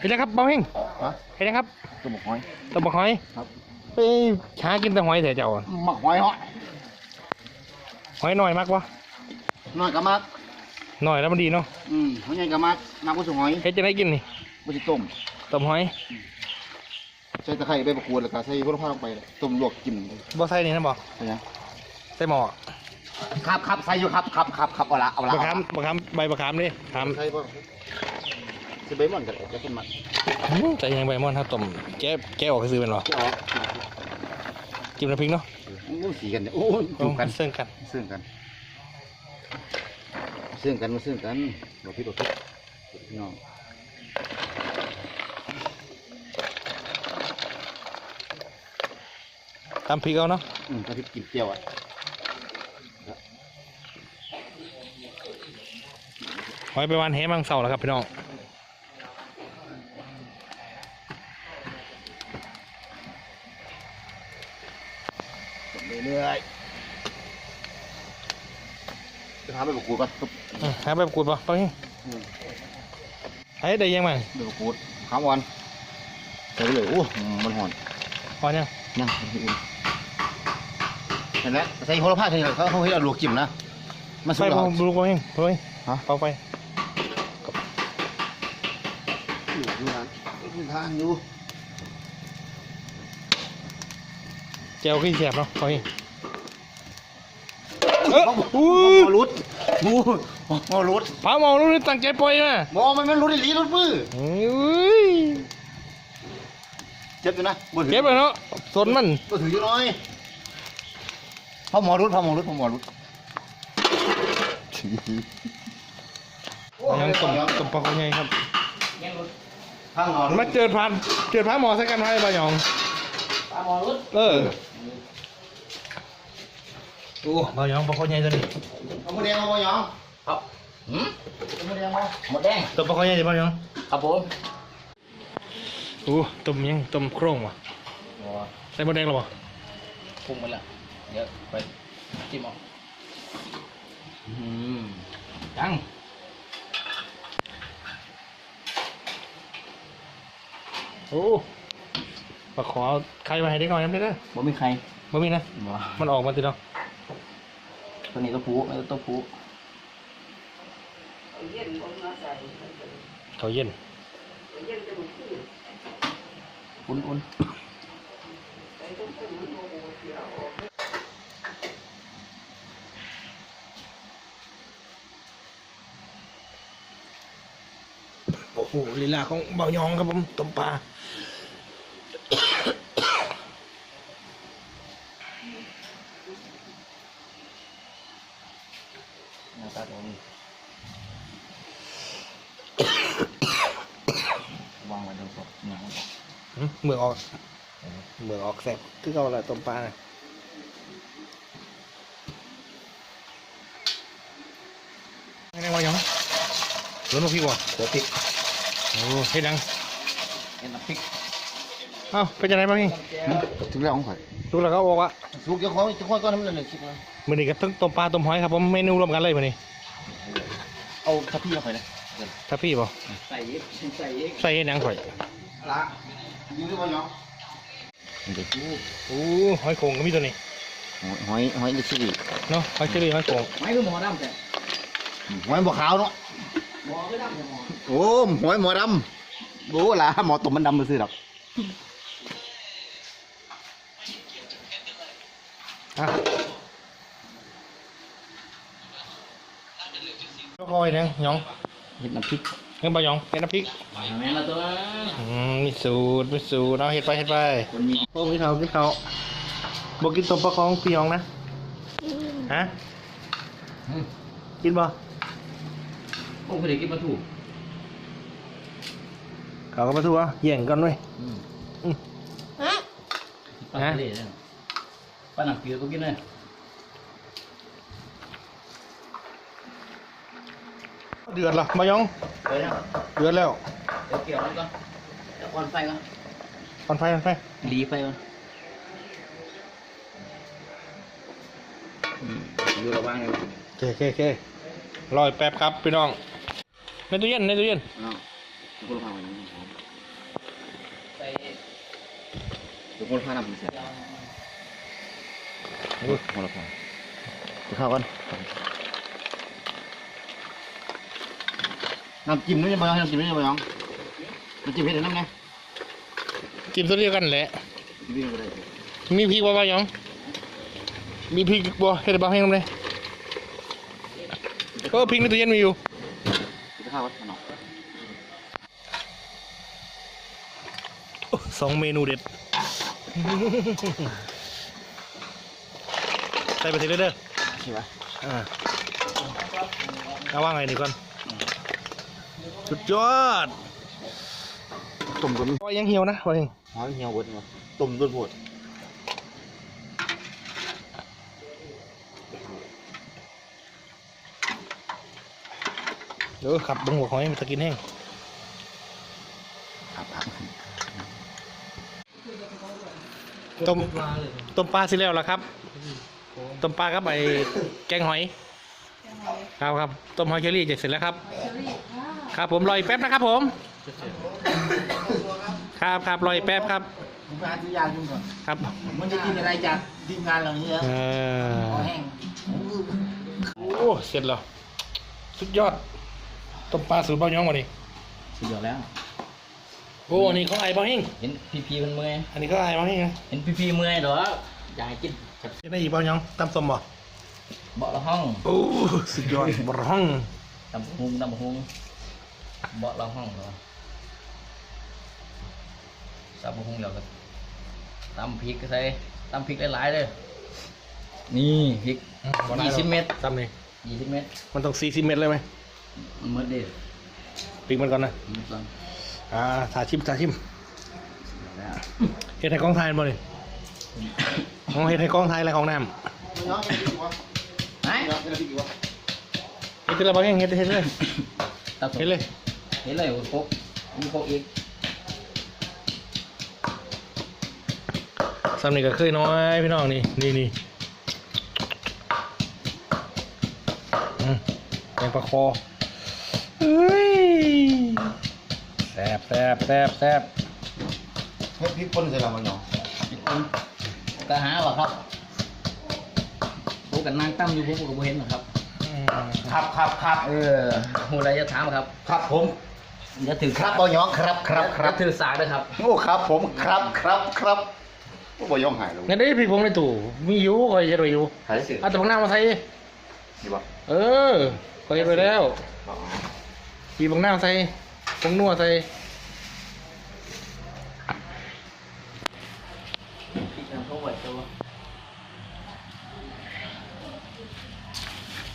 เห็นยังครับเบาเฮงฮะเห็นยังครับตัวหมกหอยตบบักหอยครับ ไปหากินแต่หอยเถอะเจ้าอะหมักหอยเหาะหอยน้อยมากวะน้อยก็มักน้อยแล้วมันดีเนาะอืมหอยใหญ่ก็มักมักกุ้งหอยเฮ็ดจะได้กินนี่มันจะต้มต้มหอยใส่ตะไคร้ใบมะกรูดแล้วก็ใส่พุทธภาลงไปเลยต้มลวกกินเลยบ่ใส่นี่นะบ่ใช่ไหมใส่หม้อครับครับใส่อยู่ครับครับครับครับเอาละเอาละบะขามบะขามใบบักขามดิขามใส่ป่ะ ใส่ใบมันกันจะเป็นมันอื้อใส่ยังใบมอนครับต้มแก้แก้ออกซื้อเป็นบ่ที่ออกจิ้มน้ำพริกเนาะงูสีกันเนี่ยโอ้ยจูบกันเสื่องกันซึ่งกันซึ่งกันมาซึ่งกันบอกพี่บอกพี่พี่น้องตำพริกเอาเนาะอืมถ้าพี่กินเปรี้ยวอะหอยไปวันแหมังเสาแล้วครับพี่น้อง เรื่อยๆจะทำใบมะกรูดป่ะตุ๊บอื้อหาแบบกูดบ่ไปไอ้ได้ยังไงใบมะกรูดข้ามวันใส่ไปเลยโอ้มันหอนพอยังนั่งเห็นไหมใส่โหระพาใส่เขาเขาให้เอาลวกจิ้มนะมันสุไปกแล้วพอลูกบ่เฮงเฮ้ยฮะเป่าไปอยู่นะอยู่ทางอยู่ เจียวขี้เสียบเนาะพอเฮงเออหอู้มอรุดมูหมอรุดพาหมอรู้ตั้งใจปล่อยมาหมอมันมันรุดอีหลีรุดมืออุ้ยเจ็บอยู่นะบ่ถือเก็บเลยเนาะสนมันบ่ถืออยู่น้อยพ่อหมอรุดพ่อหมอรุดพ่อหมอรุดยังต้มต้มปลาเขาใหญ่ครับข้างหมอรุดมาเจอพานเจอพาหมอใส่กันไว้บ่หยอง หมอรุดเออโอ้บ่หยองปลาเขาใหญ่ตัวนี้เอาหมดแดงเอาบ่หยองครับหืมเอาหมดแดงมาหมดแดงต้มปลาเขาใหญ่ดิบ่หยองครับผมโอ้ต้มยังต้มโครงว่ะโอ้ใส่หมดแดงหรอบ่พุ่งไปแล้วเดี๋ยวไปจิ้มเอาอืมจังโอ้ ปลาขอใครมาให้ได้ก่อนยังได้เด้อบ่มีใครบ่มีนะบ่มันออกมาติเนาะตัวนี้ตัวผู้แล้วตัวผู้เขาเย็นอุ่นอุ่นโอ้โหลีลาของเบายองครับผมต้มปลาหน้าตาตรงนี้วางไว้ตรงศพหนัง หึเมือกออกเมือกออกแสบคือเขาอะไรต้มปลาน่ะไม่ได้เบายองรถมาพี่ก่อนเดี๋ยวพริกโอ้เฮ็ดดังเอ็นน้ำพริกเอ้าเป็นยังไงบ้างนี่ถึงแล้วของข่อยดูแล้วเขาบอกว่าสุกเดี๋ยวของเจ้าของก้อนให้มันเลยคิดว่ามื้อนี้ก็ทั้งต้มปลาต้มหอยครับผมเมนูรวมกันเลยมื้อนี้เอาทัพพี่เอาไปเลยถ้าพี่บ่ใส่อีกใส่อีกใส่เฮ็ดหยังข่อยละ อยู่ที่บ่หยองโอ้หอยโขงก็มีตัวนี้หอยหอยลิชิลีเนาะหอยเชอรี่หอยโขงไม่รู้หมอดำแต่หอยบ่ขาวเนาะหมอไม่ดำแต่หมอโอ้หอยหมอดำโอ้ล่ะหมอตุ่มมันดำมาซื้อดอกอะก็คอยนะหยองเห็ดน้ำพริก เงินบะหยองเฮ็ดน้ำพริกแม่ละตัวอืมมีสูตรมีสูตรเอาเฮ็ดไปเฮ็ดไปคนมีโอ้กินเขาวกินเขาวบ่กินต้มปลาคองพี่หยองนะฮะกินบ่พวกคนเด็กกินปลาถูกเขาก็มาทั่วแย่งกันเว้ยปลาทะเลเนี่ยปลาหนังเกลือก็กินเลย เดือดละมายองเดือดแล้วเดือดแล้วเกี่ยวมันก่อนเวก่อนไฟก่อนก่อนไฟก่อนไฟดีไฟก่อนอยู่ระวังอยู่โอเคโอเคโอเครอยแป๊บครับพี่น้อง ในตู้เย็นในตู้เย็นน้องคุณพาวันนี้ไปคุณพานำเสียคุณพาข้าวกัน น้ำจิ้มนี่ยังไงน้ำจิ้มนี่ยังไงน้ำจิ้มเผ็ดน้ำไงจิ้มตัวเดียวกันแหละจิ้มนี่ก็ได้มีพริกบ่บ่ยองมีพริกบ่เฮ็ดบ่ให้นำเลยก็พริกในตู้เย็นมีอยู่จะข้าวกันเนาะโอ้สองเมนูเด็ดใส่ไปทีเลยเด้อใช่ปะอ่าเอาว่าไงดีก่อน สุดยอดต้มกันพอยังเหี่ยวนะพอยังหอยเหี่ยวเบิดเนาะต้มด้วยโพดเดี๋ยวขับบังหัวหอยมันจะกินแห้งครับครับต้มต้มปลาสิแล้วล่ะครับ ต้มปลาครับไอ้แกงหอย ครับครับ ต้มหอยเชอรี่จะเสร็จแล้วครับ ครับผมรออีกแป๊บนะครับผม ครับครับรออีกแป๊บครับผมไปหาซื้อยาจุ่มก่อนครับมันจะกินอะไรจากทีมงานเหล่านี้ครับเออคอแห้งโอ้เสร็จแล้ว สุดยอดต้มปลาสูตรเบ้าย้องมาดิสุดยอดแล้ว โอ้อันนี้ของไอ้เบ้าเฮงเห็นพีพีมันเมื่อยอันนี้ก็ไอ้เบ้าเฮงนะเห็นพีพีเมื่อยเหรออยากให้กินจับเฮ็ดได้อีกเบ้าย้องตำส้มบ่เบาะละห้องโอ้สุดยอดบรห้องตำบักหุงตำบักหุง เบาะละห้องเหรอตำบักหุงเดี๋ยวก็ตำพริกก็ใส่ตำพริกหลายๆเลยนี่พริกยี่สิบเม็ดตำนี่ยี่สิบเม็ดมันต้องสี่สิบเม็ดเลยไหมมันหมดเด็ดปิกมันก่อนนะมันก่อนอ่าถาชิมถาชิมแล้วเฮ็ดให้กล้องไทยบ่นี่ของเฮ็ดให้กล้องไทยอะไรของน้น้องกินดีกว่าไหนน้องกินดีกว่าำเฮ็ดแต่ละบ่เฮงเฮ็ดเฮ็ดเลยตัดเฮ็ดเลย เห็นเลยโอ้โหมีโคกอีกซ้ำนี่ก็เคยน้อยพี่น้องนี่นี่นี่อืมแกงปลาคอเฮ้ยแซ่บแซ่บแซ่บแซ่บเฮ้ยพริกป่นใส่ละมันเนาะก็หาว่าครับพวกกันนางตั้มอยู่พวกผมก็บ่เห็นหรอกครับอืมครับครับครับเออหูอะไรจะถามครับ ครับผม อย่าถือครับบอยองครับครับคอย่ารับถือสาด้วยครับโอ้ครับ ผมครับครับครับโอ้บอยองหายลงงั้นได้พริกผงในตู้มีอยู่คอยเฮ็ดไว้อยู่หายสิเอาแต่พวกน้ำมาใส่ดีป่ะเออคอยเฮ็ดไว้แล้วปีบางน้ำใส่ผงนัวใส่พี่น้ำเขาไหวตัว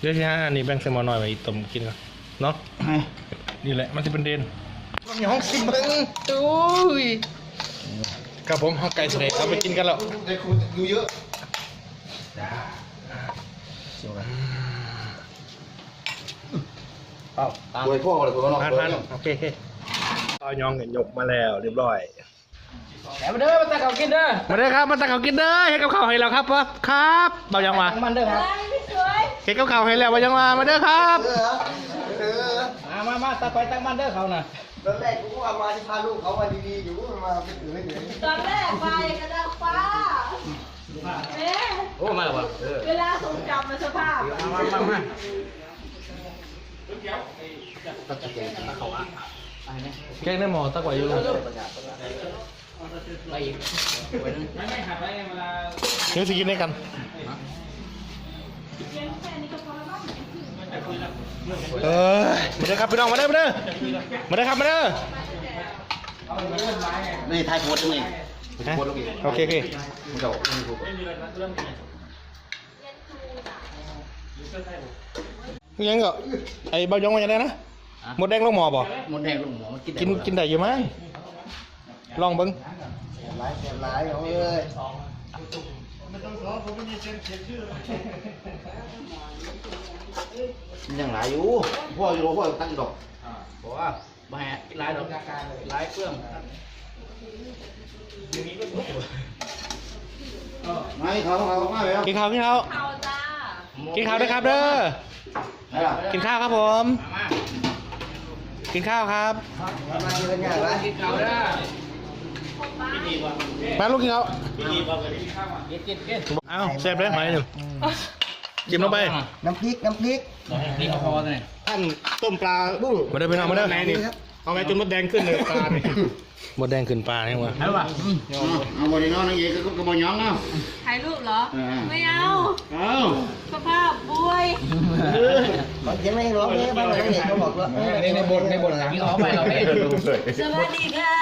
เดี๋ยวที่ห้าอันนี้แบ่งใส่หม้อน้อยไว้ต้มกินก่อนเนาะ นี่แหละมันจะเป็นเดนมีห้องซิมเบิ้งอุ้ยครับผมห้องไก่เสด็จเราไปกินกันแล้วเด็กคุณดูเยอะเอ้าตามโดยพ่ออะไรผมก็นอกผ่านผ่านโอเคโอเคตอยองเนี่ยยกมาแล้วเรียบร้อยแต่มาเด้อมาตักเขากินเด้อมาเด้อครับมาตักข้าวกินเด้อให้กับข้าวให้เราครับว่าครับเบายังมาตั้งมันเด้อครับเฮ็ดกับข้าวให้แล้วเบายังมามาเด้อครับเออเออ มามามาตักไปตั้งมันเด้อเขาน่ะตอนแรกกูก็ว่ามาที่พาลูกเขามาดีๆอยู่มาเป็นอื่นไม่เหนื่อยตอนแรกไปกระดังฟ้าเอ๊ะโอ้มาแล้ววะเออเวลาทรงจำมันสภาพมามามามาตักแกงตักเขาอะไปไหมแกงในหม้อตักไว้อยู่เลยไปอีกไปนึงเดี๋ยวสิกินด้วยกันเอ อมาเด้อครับพี่น้องมาเด้อมาเด้อมาเด้อครับมาเด้อนี่ทายโพดตรงนี้ฮะโพดตรงนี้โอเคโอเคมึงเจ้ามึงพูดยังก็ไอ้เบายองมาจากไหนนะหมดแดงลงหมอบ่หมดแดงลูกหมูมันกินกินกินได้อยู่มั้งลองเบิ้งหลายหลายเอาเลย ยังหลายอยู่พ่ออยู่พ่อตั้งดอกบอกว่าแหมลายดอกลายเครื่องไม่เขาเขามาแล้วกินข้าวกินข้าวเอาจ้ากินข้าวด้วยครับเด้อไหนล่ะกินข้าวครับผมมากินข้าวครับมาเรื่องง่ายละกินข้าวเด้อ มาลูกกินเขากินกินกินเอาแซ่บเลยหอยหนึ่งจิ้มลงไป น้ำพริก น้ำพริกนี่เอาพอเลยท่านต้มปลาบุ้งมาเด้อพี่น้องมาเด้อไหนนี่ เอาไงจนมดแดงขึ้นเลยปลาเนี่ยหมดแดงขึ้นปลาเนี่ยวะเอาป่ะเอาบริโนอนนั่งเองก็กระบอกย้องเนาะถ่ายรูปเหรออ่าไม่เอาเอาสภาพป่วยเขาเขียนไม่ให้ร้องเลยบ้างเลยเห็นเขาบอกว่าเออในในบทในบทหลังที่เอาไปเราเองสวัสดีค่ะ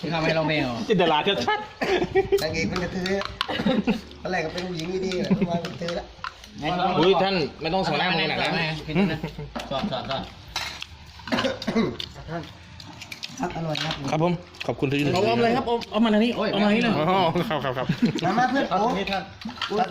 ที่ทำให้เราเองเหรอจินตลาชัดชัดนางเอกเป็นกระเทยตอนแรกก็เป็นผู้หญิงดีๆทุกวันเป็นเธอละอุ้ยท่านไม่ต้องสอนหน้ามือหนักนะสอดสอดสอด ครับอร่อยครับครับผม ขอบคุณที่เอาเอาเลยครับเอาเอามาทางนี้เอามาทางนี้เลยอ๋อครับครับครับ มามาเพื่อนโอ้นี่ท่าน